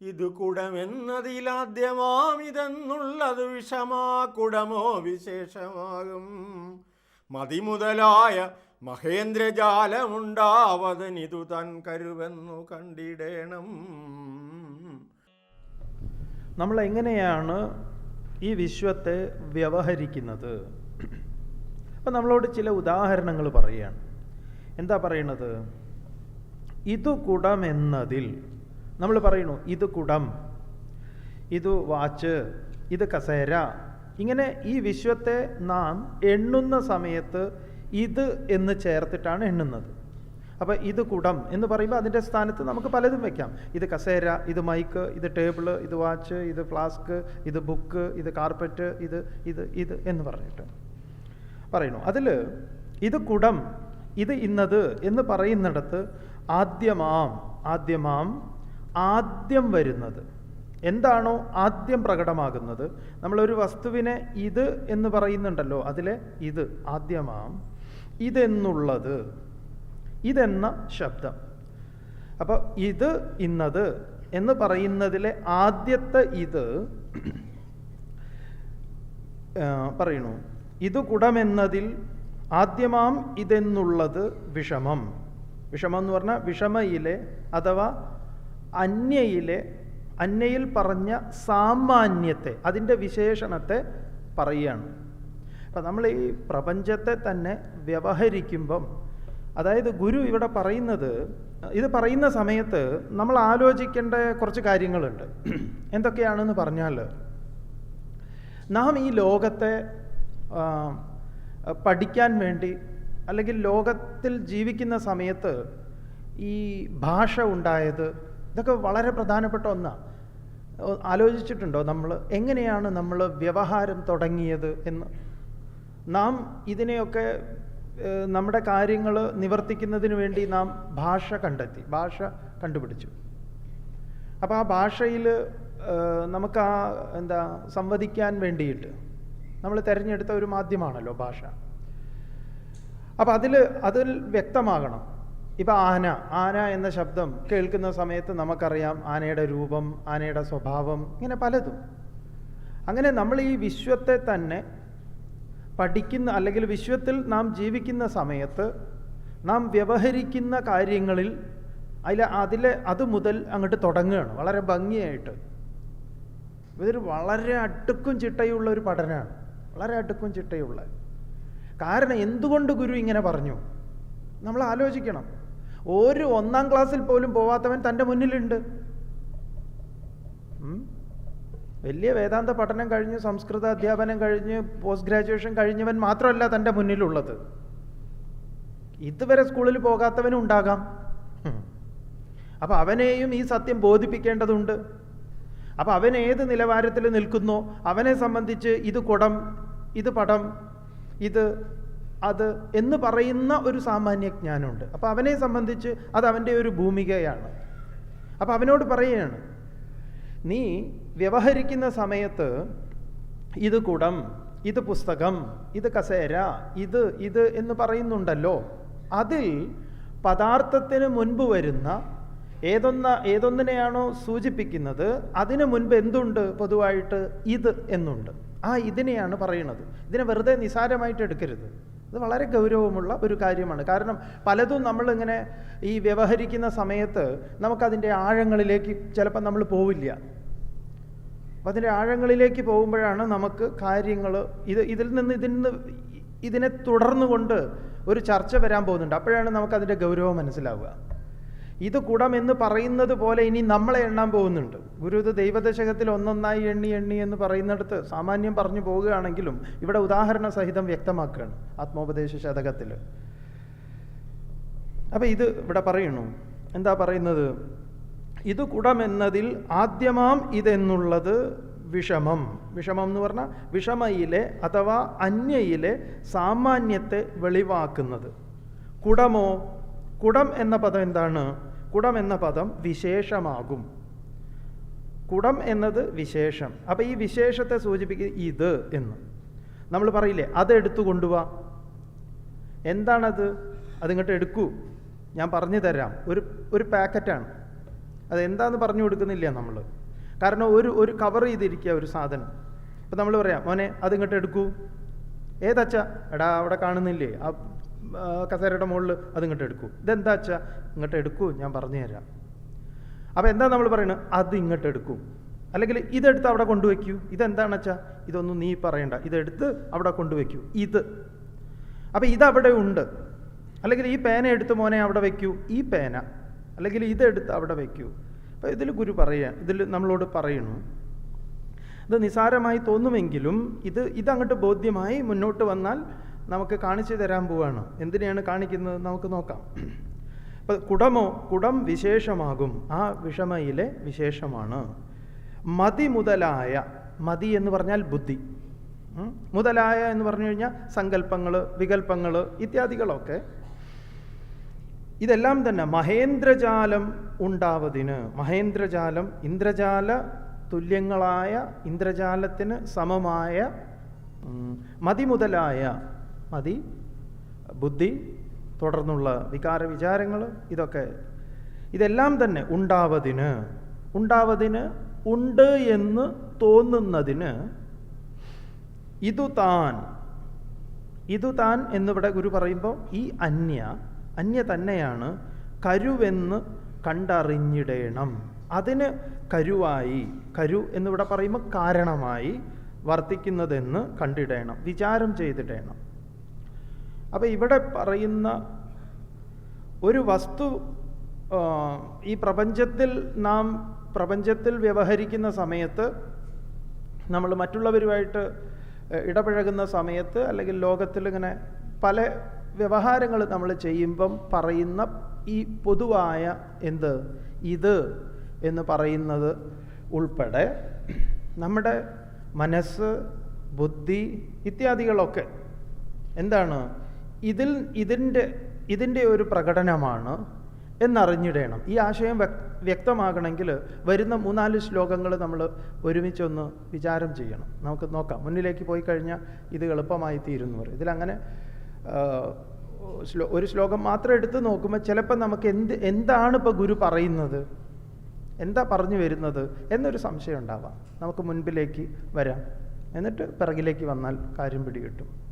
ഇത് കുടമെന്നതിലാദ്യമാം ഇതെന്നുള്ളത് വിഷമാ കുടമോ വിശേഷമാകും. മതിമുതലായ മഹേന്ദ്രജാലമുണ്ടാവതനിതു തൻ കരുവെന്നു കണ്ടിടേണം. നമ്മൾ എങ്ങനെയാണ് ഈ വിശ്വത്തെ വ്യവഹരിക്കുന്നത്? അപ്പം നമ്മളോട് ചില ഉദാഹരണങ്ങൾ പറയുകയാണ്. എന്താ പറയണത് ഇതു കുടം എന്നതിൽ നമ്മൾ പറയുന്നു ഇത് കുടം ഇത് വാച്ച് ഇത് കസേര. ഇങ്ങനെ ഈ വിശ്വത്തെ നാം എണ്ണുന്ന സമയത്ത് ഇത് എന്ന് ചേർത്തിട്ടാണ് എണ്ണുന്നത്. അപ്പോൾ ഇത് കുടം എന്ന് പറയുമ്പോൾ അതിന്റെ സ്ഥാനത്ത് നമുക്ക് പലതും വെക്കാം. ഇത് കസേര ഇത് മൈക്ക് ഇത് ടേബിൾ ഇത് വാച്ച് ഇത് ഫ്ലാസ്ക് ഇത് ബുക്ക് ഇത് കാർപ്പറ്റ് ഇത് ഇത് ഇത് എന്ന് പറഞ്ഞിട്ട് പറയുന്നു. അതിൽ ഇത് കുടം ഇത് ഇന്നത് എന്ന് പറയുന്നിടത്ത് ആദ്യമാം ആദ്യമാം ആദ്യം വരുന്നത്. എന്താണോ ആദ്യം പ്രകടമാകുന്നത്? നമ്മളൊരു വസ്തുവിനെ ഇത് എന്ന് പറയുന്നുണ്ടല്ലോ. അതിലെ ഇത് ആദ്യമാം. ഇതെന്നുള്ളത്. ഇതെന്ന ശബ്ദം. അപ്പോൾ ഇത് ഇന്നത് എന്ന് പറയുന്നതിലെ ആദ്യത്തെ ഇത് പറയണു ഇത് കുടമെന്നതിൽ ആദ്യമാം ഇതെന്നുള്ളത് വിഷമം. വിഷമം എന്ന് പറഞ്ഞാൽ വിഷമയിലെ അഥവാ അന്യയിലെ അന്യയിൽ പറഞ്ഞ സാമാന്യത്തെ അതിന്റെ വിശേഷണത്തെ പറയുകയാണ്. അപ്പം നമ്മൾ ഈ പ്രപഞ്ചത്തെ തന്നെ വ്യവഹരിക്കുമ്പം അതായത് ഗുരു ഇവിടെ പറയുന്നത് ഇത് പറയുന്ന സമയത്ത് നമ്മൾ ആലോചിക്കേണ്ട കുറച്ച് കാര്യങ്ങളുണ്ട്. എന്തൊക്കെയാണെന്ന് പറഞ്ഞാൽ നാം ഈ ലോകത്തെ പഠിക്കാൻ വേണ്ടി അല്ലെങ്കിൽ ലോകത്തിൽ ജീവിക്കുന്ന സമയത്ത് ഈ ഭാഷ ഉണ്ടായത് ഇതൊക്കെ വളരെ പ്രധാനപ്പെട്ട ഒന്നാണ് ആലോചിച്ചിട്ടുണ്ടോ നമ്മൾ എങ്ങനെയാണ് നമ്മൾ വ്യവഹാരം തുടങ്ങിയത് എന്ന്? നാം ഇതിനെയൊക്കെ നമ്മുടെ കാര്യങ്ങൾ നിവർത്തിക്കുന്നതിന് വേണ്ടി നാം ഭാഷ കണ്ടെത്തി. ഭാഷ കണ്ടുപിടിച്ചു. അപ്പോൾ ആ ഭാഷയിൽ നമുക്ക് ആ എന്താ സംവദിക്കാൻ വേണ്ടിയിട്ട് നമ്മൾ തിരഞ്ഞെടുത്ത ഒരു മാധ്യമമാണല്ലോ ഭാഷ. അപ്പം അതിൽ അതിൽ വ്യക്തമാകണം. ഇപ്പം ആന ആന എന്ന ശബ്ദം കേൾക്കുന്ന സമയത്ത് നമുക്കറിയാം ആനയുടെ രൂപം ആനയുടെ സ്വഭാവം ഇങ്ങനെ പലതും. അങ്ങനെ നമ്മൾ ഈ വിശ്വത്തെ തന്നെ പഠിക്കുന്ന അല്ലെങ്കിൽ വിശ്വത്തിൽ നാം ജീവിക്കുന്ന സമയത്ത് നാം വ്യവഹരിക്കുന്ന കാര്യങ്ങളിൽ അതിൽ അതിലെ അത് മുതൽ അങ്ങോട്ട് തുടങ്ങുകയാണ്. വളരെ ഭംഗിയായിട്ട്. ഇതൊരു വളരെ അടുക്കും ചിട്ടയുള്ള ഒരു പഠനമാണ്. വളരെ അടുക്കും ചിട്ടയുള്ള. കാരണം എന്തുകൊണ്ട് ഗുരു ഇങ്ങനെ പറഞ്ഞു? നമ്മൾ ആലോചിക്കണം. ഒരു ഒന്നാം ക്ലാസ്സിൽ പോലും പോവാത്തവൻ തന്റെ മുന്നിലുണ്ട്. വലിയ വേദാന്ത പഠനം കഴിഞ്ഞ് സംസ്കൃത അധ്യാപനം കഴിഞ്ഞ് പോസ്റ്റ് ഗ്രാജുവേഷൻ കഴിഞ്ഞവൻ മാത്രമല്ല തന്റെ മുന്നിലുള്ളത്. ഇതുവരെ സ്കൂളിൽ പോകാത്തവനും ഉണ്ടാകാം. ഉം. അപ്പം അവനെയും ഈ സത്യം ബോധിപ്പിക്കേണ്ടതുണ്ട്. അപ്പം അവൻ ഏത് നിലവാരത്തിൽ നിൽക്കുന്നോ അവനെ സംബന്ധിച്ച് ഇത് കുടം ഇത് പടം ഇത് അത് എന്ന് പറയുന്ന ഒരു സാമാന്യ ജ്ഞാനമുണ്ട്. അപ്പം അവനെ സംബന്ധിച്ച് അത് അവന്റെ ഒരു ഭൂമികയാണ്. അപ്പോൾ അവനോട് പറയുകയാണ് നീ വ്യവഹരിക്കുന്ന സമയത്ത് ഇത് കുടം ഇത് പുസ്തകം ഇത് കസേര ഇത് ഇത് എന്ന് പറയുന്നുണ്ടല്ലോ. അതിൽ പദാർത്ഥത്തിന് മുൻപ് വരുന്ന ഏതൊന്ന ഏതൊന്നിനെയാണോ സൂചിപ്പിക്കുന്നത് അതിന് മുൻപ് എന്തുണ്ട് പൊതുവായിട്ട് ഇത് എന്നുണ്ട്. ആ ഇതിനെയാണ് പറയുന്നത് ഇതിനെ വെറുതെ നിസാരമായിട്ട് എടുക്കരുത്. ഇത് വളരെ ഗൗരവമുള്ള ഒരു കാര്യമാണ്. കാരണം പലതും നമ്മളിങ്ങനെ ഈ വ്യവഹരിക്കുന്ന സമയത്ത് നമുക്കതിന്റെ ആഴങ്ങളിലേക്ക് ചിലപ്പോൾ നമ്മൾ പോവില്ല. അപ്പം അതിന്റെ ആഴങ്ങളിലേക്ക് പോകുമ്പോഴാണ് നമുക്ക് കാര്യങ്ങൾ ഇത് ഇതിൽ നിന്ന് ഇതിൽ നിന്ന് ഇതിനെ തുടർന്നുകൊണ്ട് ഒരു ചർച്ച വരാൻ പോകുന്നുണ്ട്. അപ്പോഴാണ് നമുക്കതിന്റെ ഗൗരവം മനസ്സിലാവുക. ഇത് കുടം എന്ന് പറയുന്നത് പോലെ ഇനി നമ്മളെ എണ്ണാൻ പോകുന്നുണ്ട്. ഗുരു ഇത് ദൈവദശകത്തിൽ ഒന്നൊന്നായി എണ്ണി എണ്ണി എന്ന് പറയുന്നിടത്ത് സാമാന്യം പറഞ്ഞു പോവുകയാണെങ്കിലും ഇവിടെ ഉദാഹരണ സഹിതം വ്യക്തമാക്കുകയാണ് ആത്മോപദേശ ശതകത്തിൽ. അപ്പം ഇത് ഇവിടെ പറയുന്നു. എന്താ പറയുന്നത്? ഇത് കുടമെന്നതിൽ ആദ്യമാം ഇതെന്നുള്ളത് വിഷമം. വിഷമം എന്ന് പറഞ്ഞാൽ വിഷമയിലെ അഥവാ അന്യയിലെ സാമാന്യത്തെ വെളിവാക്കുന്നത്. കുടമോ? കുടം എന്ന പദം എന്താണ്? കുടം എന്ന പദം വിശേഷമാകും. കുടം എന്നത് വിശേഷം. അപ്പം ഈ വിശേഷത്തെ സൂചിപ്പിക്കുക ഇത് എന്ന്. നമ്മൾ പറയില്ലേ അത് എടുത്തു കൊണ്ടുപോവാ എന്താണത്? അതിങ്ങോട്ട് എടുക്കൂ. ഞാൻ പറഞ്ഞു തരാം. ഒരു ഒരു പാക്കറ്റാണ്. അതെന്താന്ന് പറഞ്ഞു കൊടുക്കുന്നില്ല നമ്മൾ. കാരണം ഒരു ഒരു കവർ ചെയ്തിരിക്കുക ഒരു സാധനം. ഇപ്പം നമ്മൾ പറയാം മോനെ അതിങ്ങോട്ട് എടുക്കൂ. ഏതച്ച? എടാ അവിടെ കാണുന്നില്ലേ? ആ, കസേരയുടെ മുകളിൽ അത് ഇങ്ങോട്ട് എടുക്കൂ. ഇതെന്താ വെച്ചാൽ ഇങ്ങോട്ട് എടുക്കൂ ഞാൻ പറഞ്ഞു തരാം. അപ്പോൾ എന്താ നമ്മൾ പറയുന്നത് അത് ഇങ്ങോട്ട് എടുക്കൂ. അല്ലെങ്കിൽ ഇതെടുത്ത് അവിടെ കൊണ്ടുവയ്ക്കൂ. ഇതെന്താണെന്ന് വെച്ചാൽ ഇതൊന്നും നീ പറയണ്ട. ഇതെടുത്ത് അവിടെ കൊണ്ടുവയ്ക്കൂ. ഇത്. അപ്പോൾ ഇതവിടെ ഉണ്ട്. അല്ലെങ്കിൽ ഈ പേന എടുത്ത് മോനെ അവിടെ വയ്ക്കൂ. ഈ പേന. അല്ലെങ്കിൽ ഇതെടുത്ത് അവിടെ വയ്ക്കൂ. അപ്പോൾ ഇതിൽ ഗുരു പറയുക ഇതിൽ നമ്മളോട് പറയുന്നു ഇത് നിസാരമായി തോന്നുമെങ്കിലും ഇത് ഇതങ്ങോട്ട് ബോധ്യമായി മുന്നോട്ട് വന്നാൽ നമുക്ക് കാണിച്ചു തരാൻ പോവാണ്. എന്തിനെയാണ് കാണിക്കുന്നത്? നമുക്ക് നോക്കാം. അപ്പോൾ കുടമോ കുടം വിശേഷമാകും. ആ വിഷമയിലെ വിശേഷമാണ്. മതി മുതലായ മതി എന്ന് പറഞ്ഞാൽ ബുദ്ധി. മുതലായ എന്ന് പറഞ്ഞു കഴിഞ്ഞാൽ സങ്കല്പങ്ങൾ വികല്പങ്ങൾ ഇത്യാദികളൊക്കെ. ഇതെല്ലാം തന്നെ മഹേന്ദ്രജാലം ഉണ്ടാവതിന് മഹേന്ദ്രജാലം ഇന്ദ്രജാല തുല്യങ്ങളായ ഇന്ദ്രജാലത്തിന് സമമായ ഉം, മതി ബുദ്ധി തുടർന്നുള്ള വികാര വിചാരങ്ങൾ ഇതൊക്കെ. ഇതെല്ലാം തന്നെ ഉണ്ടാവതിന് ഉണ്ടാവതിന് ഉണ്ട് എന്ന് തോന്നുന്നതിന് ഇതു താൻ ഇതു താൻ എന്നിവിടെ ഗുരു പറയുമ്പോൾ ഈ അന്യ അന്യ തന്നെയാണ് കരുവെന്ന് കണ്ടറിഞ്ഞിടേണം. അതിന് കരുവായി കരു എന്നിവിടെ പറയുമ്പോൾ കാരണമായി വർത്തിക്കുന്നതെന്ന് കണ്ടിടേണം വിചാരം ചെയ്തിടേണം. അപ്പോൾ ഇവിടെ പറയുന്ന ഒരു വസ്തു ഈ പ്രപഞ്ചത്തിൽ നാം പ്രപഞ്ചത്തിൽ വ്യവഹരിക്കുന്ന സമയത്ത് നമ്മൾ മറ്റുള്ളവരുമായിട്ട് ഇടപഴകുന്ന സമയത്ത് അല്ലെങ്കിൽ ലോകത്തിൽ ഇങ്ങനെ പല വ്യവഹാരങ്ങൾ നമ്മൾ ചെയ്യുമ്പം പറയുന്ന ഈ പൊതുവായ എന്ത്? ഇത് എന്ന് പറയുന്നത് ഉൾപ്പെടെ നമ്മുടെ മനസ്സ് ബുദ്ധി ഇത്യാദികളൊക്കെ എന്താണ്? ഇതിൽ ഇതിന്റെ ഇതിന്റെ ഒരു പ്രകടനമാണ് എന്നറിഞ്ഞിടണം. ഈ ആശയം വ്യക് വ്യക്തമാകണമെങ്കിൽ വരുന്ന മൂന്നാൽ ശ്ലോകങ്ങൾ നമ്മൾ ഒരുമിച്ചൊന്ന് വിചാരം ചെയ്യണം. നമുക്ക് നോക്കാം. മുന്നിലേക്ക് പോയി കഴിഞ്ഞാൽ ഇത് എളുപ്പമായി തീരുന്നു പറയും. ഇതിലങ്ങനെ ശ്ലോ ഒരു ശ്ലോകം മാത്രം എടുത്ത് നോക്കുമ്പോൾ ചിലപ്പോൾ നമുക്ക് എന്ത് എന്താണ് ഇപ്പോൾ ഗുരു പറയുന്നത്? എന്താ പറഞ്ഞു വരുന്നത്? എന്നൊരു സംശയം ഉണ്ടാവാം. നമുക്ക് മുൻപിലേക്ക് വരാം. എന്നിട്ട് പിറകിലേക്ക് വന്നാൽ കാര്യം പിടികിട്ടും.